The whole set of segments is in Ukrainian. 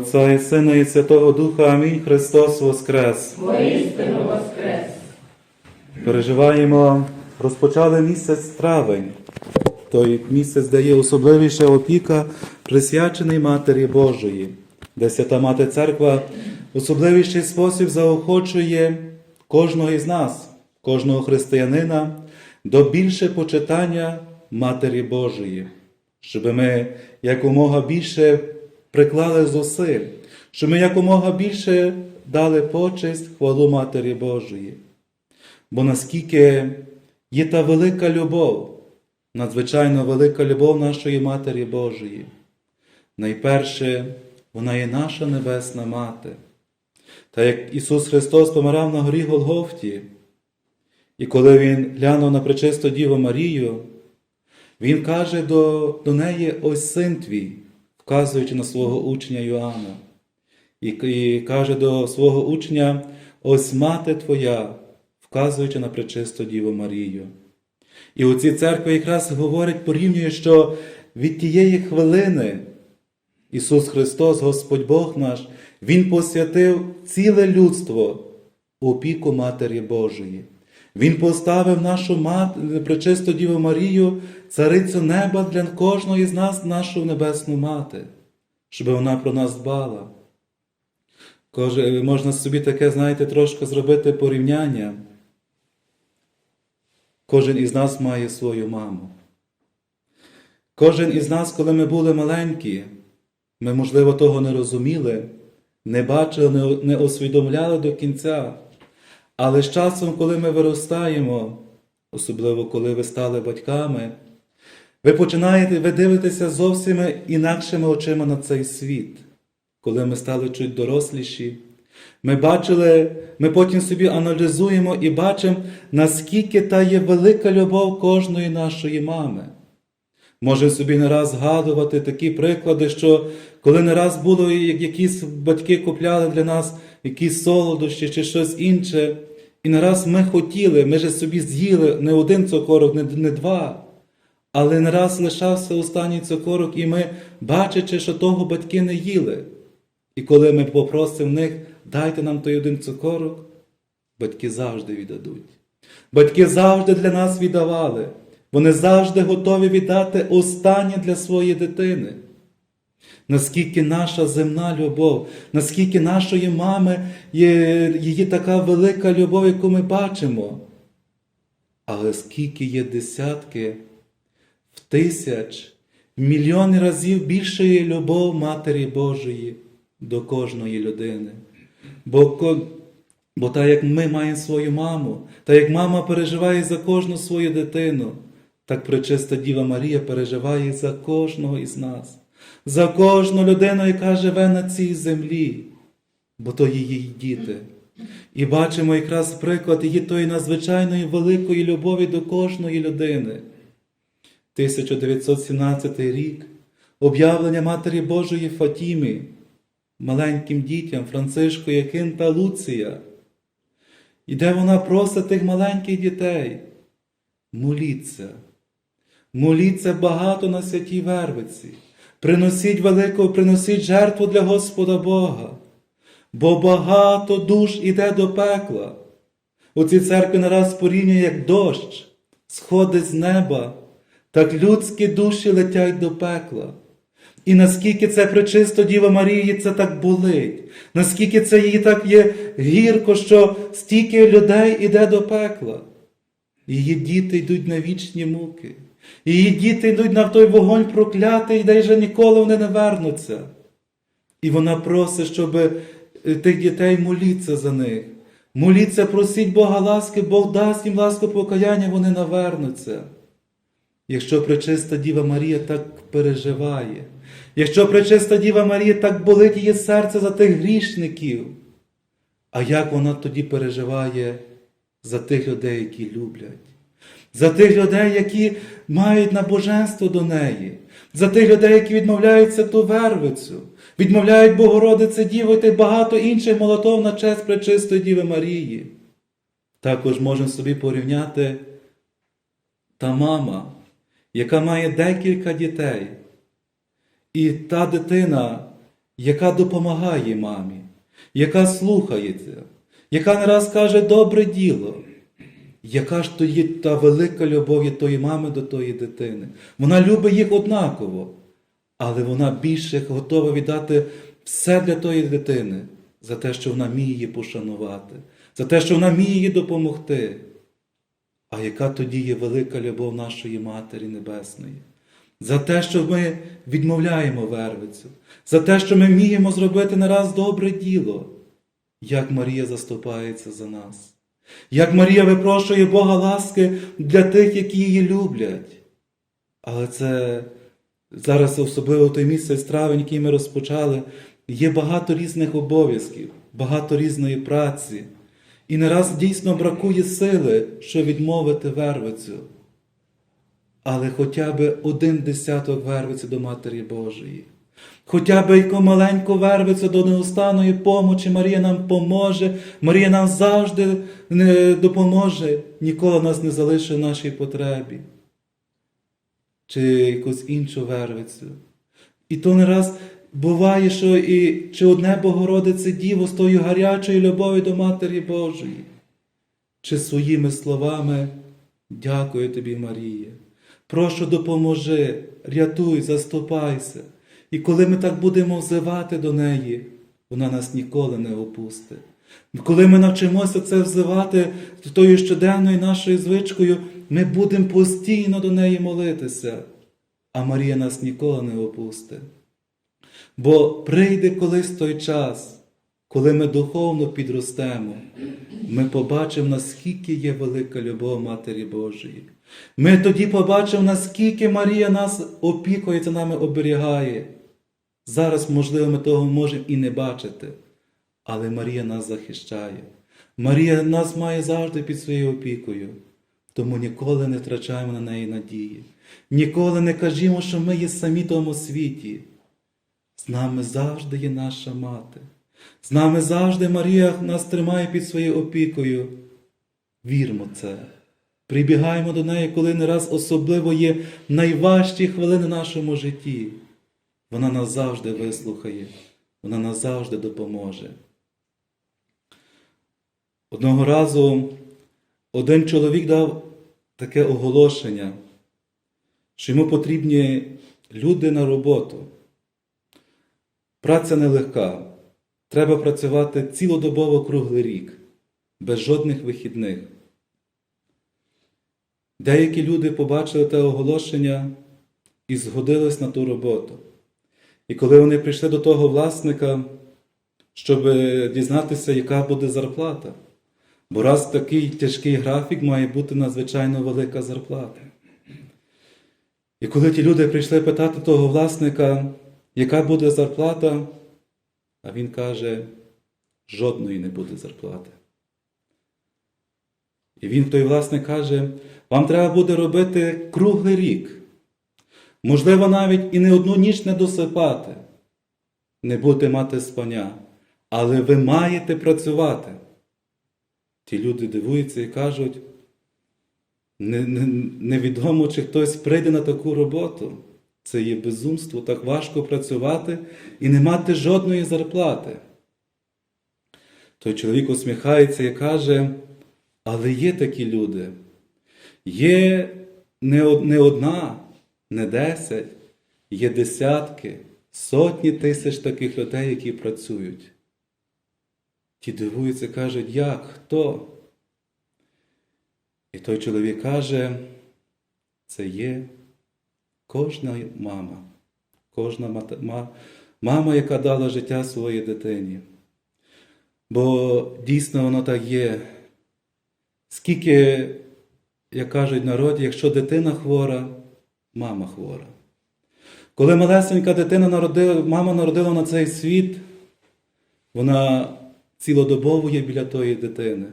Отця і Сина і Святого Духа. Амінь. Христос Воскрес. Воістину воскрес. Переживаємо, розпочали місяць травень. Той місяць дає особливіша опіка, присвячений Матері Божої, де Свята Мати Церква в особливіший спосіб заохочує кожного із нас, кожного християнина до більше почитання Матері Божої, щоб ми якомога більше приклали зусиль, щоб ми якомога більше дали почесть хвалу Матері Божої. Бо наскільки є та велика любов, надзвичайно велика любов нашої Матері Божої. Найперше, вона є наша Небесна Мати. Та як Ісус Христос помирав на горі Голгофті, і коли Він глянув на пречисту Діву Марію, Він каже до, до неї ось син твій, вказуючи на свого учня Йоанна, і, каже до свого учня, ось мати твоя, вказуючи на пречисту Діву Марію. І у цій церкві якраз говорить, порівнює, що від тієї хвилини Ісус Христос, Господь Бог наш, Він посвятив ціле людство опіку Матері Божої. Він поставив нашу мат, пречисту Діву Марію, царицю неба для кожного із нас, нашу небесну мати, щоб вона про нас дбала. Коже, можна собі таке, знаєте, трошки зробити порівняння. Кожен із нас має свою маму. Кожен із нас, коли ми були маленькі, ми, можливо, того не розуміли, не бачили, не, усвідомляли до кінця. Але з часом, коли ми виростаємо, особливо коли ви стали батьками, ви починаєте, ви дивитеся зовсім інакшими очима на цей світ. Коли ми стали чуть доросліші, ми бачили, ми потім собі аналізуємо і бачимо, наскільки та є велика любов кожної нашої мами. Можемо собі не раз згадувати такі приклади, що коли не раз було, як якісь батьки купляли для нас якісь солодощі чи щось інше, і не раз ми хотіли, ми же собі з'їли не один цукорок, не, не два, але не раз лишався останній цукорок, і ми, бачачи, що того батьки не їли. І коли ми попросимо них, дайте нам той один цукорок, батьки завжди віддадуть. Батьки завжди для нас віддавали. Вони завжди готові віддати останнє для своєї дитини. Наскільки наша земна любов, наскільки нашої мами є її така велика любов, яку ми бачимо. Але скільки є десятки, в тисяч, в мільйони разів більшої любов Матері Божої до кожної людини. Бо, бо так як ми маємо свою маму, та як мама переживає за кожну свою дитину, так пречиста Діва Марія переживає за кожного із нас, за кожну людину, яка живе на цій землі, бо то її діти. І бачимо якраз приклад її тої надзвичайної великої любові до кожної людини. 1917 рік об'явлення Матері Божої Фатімі, маленьким дітям Францишку, Якин та Луція. І де вона просить тих маленьких дітей. Моліться, моліться багато на святій Вервиці, приносіть велику, приносіть жертву для Господа Бога, бо багато душ іде до пекла. У цій церкві нараз порівнює, як дощ, сходить з неба, так людські душі летять до пекла. І наскільки це пречисто Діва Марії це так болить, наскільки це їй так є гірко, що стільки людей іде до пекла. Її діти йдуть на вічні муки. Її діти йдуть на той вогонь проклятий, де вже ніколи вони не вернуться. І вона просить, щоб е, тих дітей моліться за них. Моліться, просіть Бога ласки, Бог дасть їм ласку покаяння, вони навернуться. Якщо пречиста Діва Марія так переживає, якщо пречиста Діва Марія так болить її серце за тих грішників, а як вона тоді переживає за тих людей, які люблять, за тих людей, які мають набоженство до неї, за тих людей, які відмовляються ту вервицю, відмовляють Богородице Діву та й багато інших молотов на честь пречистої Діви Марії. Також можемо собі порівняти та мама, яка має декілька дітей, і та дитина яка допомагає мамі, яка слухається, яка не раз каже добре діло. Яка ж то є та велика любов є тої мами до тої дитини? Вона любить їх однаково, але вона більше готова віддати все для тої дитини за те, що вона вміє її пошанувати, за те, що вона вміє їй допомогти. А яка тоді є велика любов нашої Матері Небесної? За те, що ми відмовляємо вервицю, за те, що ми вміємо зробити не раз добре діло, як Марія заступається за нас, як Марія випрошує Бога ласки для тих, які її люблять. Але це зараз, особливо той місяць травень, який ми розпочали, є багато різних обов'язків, багато різної праці. І не раз дійсно бракує сили, щоб відмовити вервицю. Але хоча б один десяток вервиці до Матері Божої. Хоча б яку маленьку вервицю до неустанної помочі Марія нам поможе, Марія нам завжди не допоможе, ніколи нас не залишить в нашій потребі. Чи якусь іншу вервицю. І то не раз буває, що і чи одне Богородице Діво з тою гарячою любов'ю до Матері Божої, чи своїми словами дякую тобі, Марія. Прошу допоможи, рятуй, заступайся. І коли ми так будемо взивати до неї, вона нас ніколи не опустить. Коли ми навчимося це взивати тою щоденною нашою звичкою, ми будемо постійно до неї молитися, а Марія нас ніколи не опустить. Бо прийде колись той час, коли ми духовно підростемо, ми побачимо, наскільки є велика любов Матері Божої. Ми тоді побачимо, наскільки Марія нас опікується, нами оберігає. Зараз, можливо, ми того можемо і не бачити, але Марія нас захищає. Марія нас має завжди під своєю опікою, тому ніколи не втрачаємо на неї надії. Ніколи не кажімо, що ми є самі тому світі. З нами завжди є наша мати. З нами завжди Марія нас тримає під своєю опікою. Вірмо це. Прибігаємо до неї, коли не раз особливо є найважчі хвилини в нашому житті. Вона нас завжди вислухає, вона нас завжди допоможе. Одного разу один чоловік дав таке оголошення, що йому потрібні люди на роботу. Праця нелегка. Треба працювати цілодобово круглий рік, без жодних вихідних. Деякі люди побачили те оголошення і згодились на ту роботу. І коли вони прийшли до того власника, щоб дізнатися, яка буде зарплата, бо раз такий тяжкий графік має бути надзвичайно велика зарплата. І коли ті люди прийшли питати того власника, яка буде зарплата, а він каже, жодної не буде зарплати. І він той власник каже, вам треба буде робити круглий рік. Можливо, навіть і не одну ніч не досипати, не будете мати спання, але ви маєте працювати. Ті люди дивуються і кажуть, не, не, невідомо, чи хтось прийде на таку роботу. Це є безумство, так важко працювати і не мати жодної зарплати. Той чоловік усміхається і каже, але є такі люди. Є не не одна, не десять, є десятки, сотні тисяч таких людей, які працюють. Ті дивуються, кажуть, як, хто? І той чоловік каже, це є кожна мама, кожна мата, ма- мама, яка дала життя своїй дитині. Бо дійсно воно так є. Скільки, як кажуть народі, якщо дитина хвора, мама хвора. Коли малесенька дитина народила, мама народила на цей світ, вона цілодобово є біля тої дитини.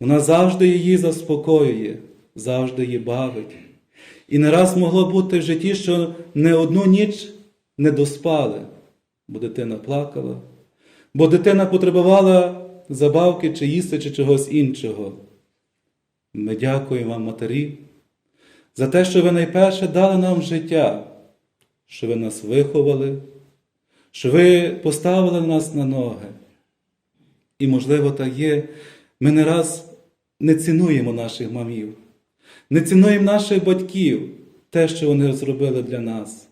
Вона завжди її заспокоює, завжди її бавить. І не раз могло бути в житті, що не одну ніч не доспали, бо дитина плакала, бо дитина потребувала забавки чи їсти, чи чогось іншого. Ми дякуємо вам, матері, за те, що ви найперше дали нам життя, що ви нас виховали, що ви поставили нас на ноги. І, можливо, так є, ми не раз не цінуємо наших мамів, не цінуємо наших батьків, те, що вони зробили для нас.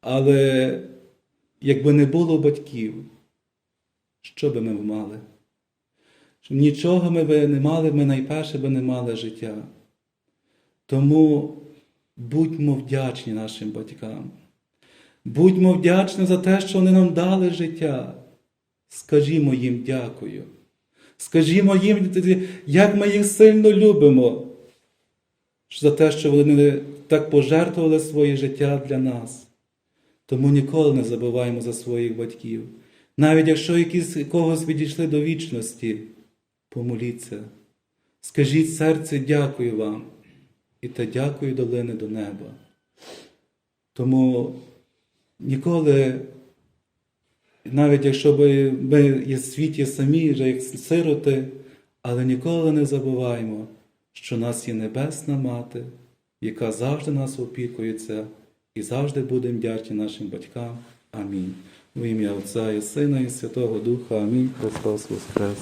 Але якби не було батьків, що би ми мали? Нічого ми би не мали, ми найперше би не мали життя. Тому будьмо вдячні нашим батькам. Будьмо вдячні за те, що вони нам дали життя. Скажімо їм дякую. Скажімо їм, як ми їх сильно любимо, за те, що вони так пожертвували своє життя для нас. Тому ніколи не забуваємо за своїх батьків. Навіть якщо якісь когось відійшли до вічності, помоліться. Скажіть серце, дякую вам, і те дякую долини до неба. Тому ніколи, навіть якщо би ми є в світі самі, вже як сироти, але ніколи не забуваємо, що нас є Небесна Мати, яка завжди нас опікується і завжди будемо вдячні нашим батькам. Амінь. В ім'я Отця і Сина і Святого Духа. Амінь. Христос Воскрес!